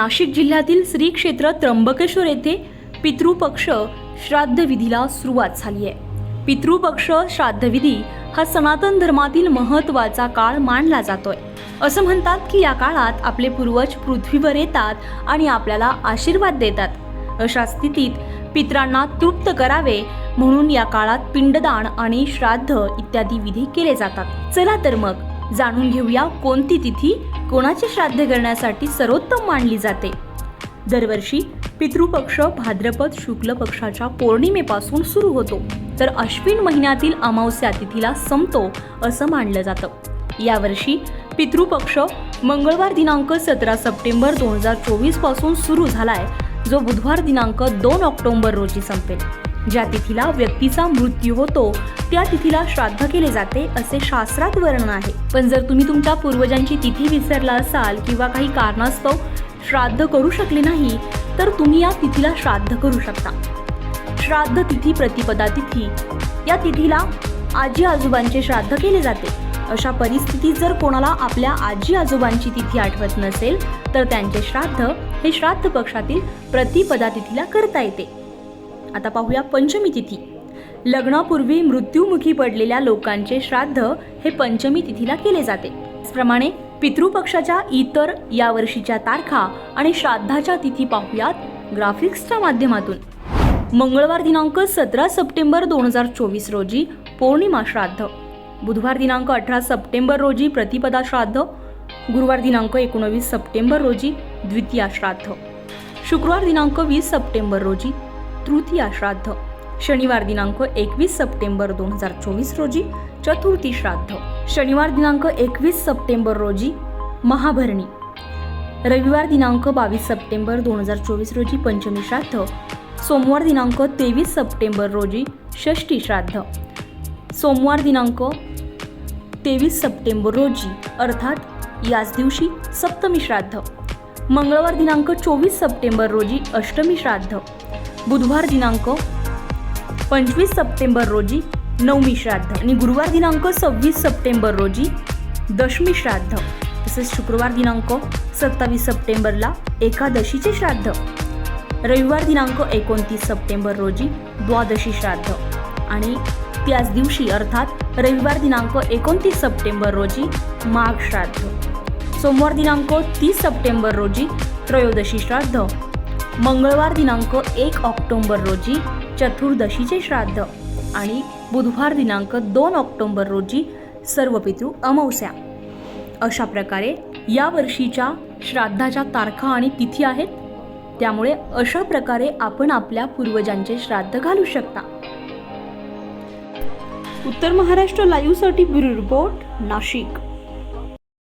नाशिक जिल्ह्यातील श्री क्षेत्र त्र्यंबकेश्वर येथे पितृपक्ष श्राद्धविधीला सुरुवात झाली आहे. पितृपक्ष श्राद्धविधी हा सनातन धर्मातील महत्त्वाचा काळ मानला जातोय. असं म्हणतात की या काळात आपले पूर्वज पृथ्वीवर येतात आणि आपल्याला आशीर्वाद देतात. अशा स्थितीत पित्रांना तृप्त करावे म्हणून या काळात पिंडदान आणि श्राद्ध इत्यादी विधी केले जातात. चला तर मग जाणून घेऊया कोणती तिथी कोणाचे श्राद्ध करण्यासाठी सर्वोत्तम मानली जाते. दरवर्षी पितृपक्ष भाद्रपद शुक्ल पक्षाच्या पौर्णिमेपासून सुरू होतो. तर अश्विन महिन्यातील अमावस्या तिथीला संपतो असं मानलं जातं. यावर्षी पितृपक्ष मंगळवार दिनांक सतरा सप्टेंबर दोन हजार चोवीसपासून सुरू झालाय जो बुधवार दिनांक दोन ऑक्टोबर रोजी संपेल. ज्या तिथीला व्यक्तीचा मृत्यू होतो त्या तिथीला श्राद्ध केले जाते असे शास्त्रात वर्णन आहे. पण जर तुम्ही तुमच्या पूर्वजांची तिथी विसरला असाल किंवा काही कारणास्तव श्राद्ध करू शकले नाही तर तुम्ही या तिथीला श्राद्ध करू शकता. श्राद्ध तिथी प्रतिपदा तिथी या तिथीला आजी आजोबांचे श्राद्ध केले जाते. अशा परिस्थितीत जर कोणाला आपल्या आजी आजोबांची तिथी आठवत नसेल तर त्यांचे श्राद्ध हे श्राद्ध पक्षातील प्रतिपदा तिथीला करता येते. आता पाहूया पंचमी तिथी. लग्नापूर्वी मृत्यूमुखी पडलेल्या लोकांचे श्राद्ध हे पंचमी तिथीला केले जाते. त्याचप्रमाणे पितृपक्षाच्या इतर या वर्षीच्या तारखा आणि श्राद्धाच्या तिथी पाहूयात ग्राफिक्सच्या माध्यमातून. मंगळवार दिनांक सतरा सप्टेंबर दोन हजार चोवीस रोजी पौर्णिमा श्राद्ध. बुधवार दिनांक अठरा सप्टेंबर रोजी प्रतिपदा श्राद्ध. गुरुवार दिनांक एकोणवीस सप्टेंबर रोजी द्वितीया श्राद्ध. शुक्रवार दिनांक वीस सप्टेंबर रोजी तृतीया श्राद्ध. शनिवार दिनांक एकवीस सप्टेंबर दोन हजार चोवीस रोजी चतुर्थी श्राद्ध. शनिवार दिनांक एकवीस सप्टेंबर रोजी महाभरणी. रविवार दिनांक बावीस सप्टेंबर दोन हजार चोवीस रोजी पंचमी श्राद्ध. सोमवार दिनांक तेवीस सप्टेंबर रोजी षष्ठी श्राद्ध. सोमवार दिनांक तेवीस सप्टेंबर रोजी अर्थात याच दिवशी सप्तमी श्राद्ध. मंगळवार दिनांक चोवीस सप्टेंबर रोजी अष्टमी श्राद्ध. बुधवार दिनांक पंचवीस सप्टेंबर रोजी नवमी श्राद्ध आणि गुरुवार दिनांक सव्वीस सप्टेंबर रोजी दशमी श्राद्ध. तसेच शुक्रवार दिनांक सत्तावीस सप्टेंबरला एकादशीचे श्राद्ध. रविवार दिनांक एकोणतीस सप्टेंबर रोजी द्वादशी श्राद्ध. आणि त्याच दिवशी अर्थात रविवार दिनांक एकोणतीस सप्टेंबर रोजी माघ श्राद्ध. सोमवार दिनांक तीस सप्टेंबर रोजी त्रयोदशी श्राद्ध. मंगळवार दिनांक एक ऑक्टोंबर रोजी चतुर्दशीचे श्राद्ध. आणि बुधवार दिनांक दोन ऑक्टोंबर रोजी सर्व पितृ अमावस्या. अशा प्रकारे या वर्षीच्या श्राद्धाच्या तारखा आणि तिथी आहेत. त्यामुळे अशा प्रकारे आपण आपल्या पूर्वजांचे श्राद्ध घालू शकता. उत्तर महाराष्ट्र लाईव्हसाठी ब्युरो रिपोर्ट नाशिक.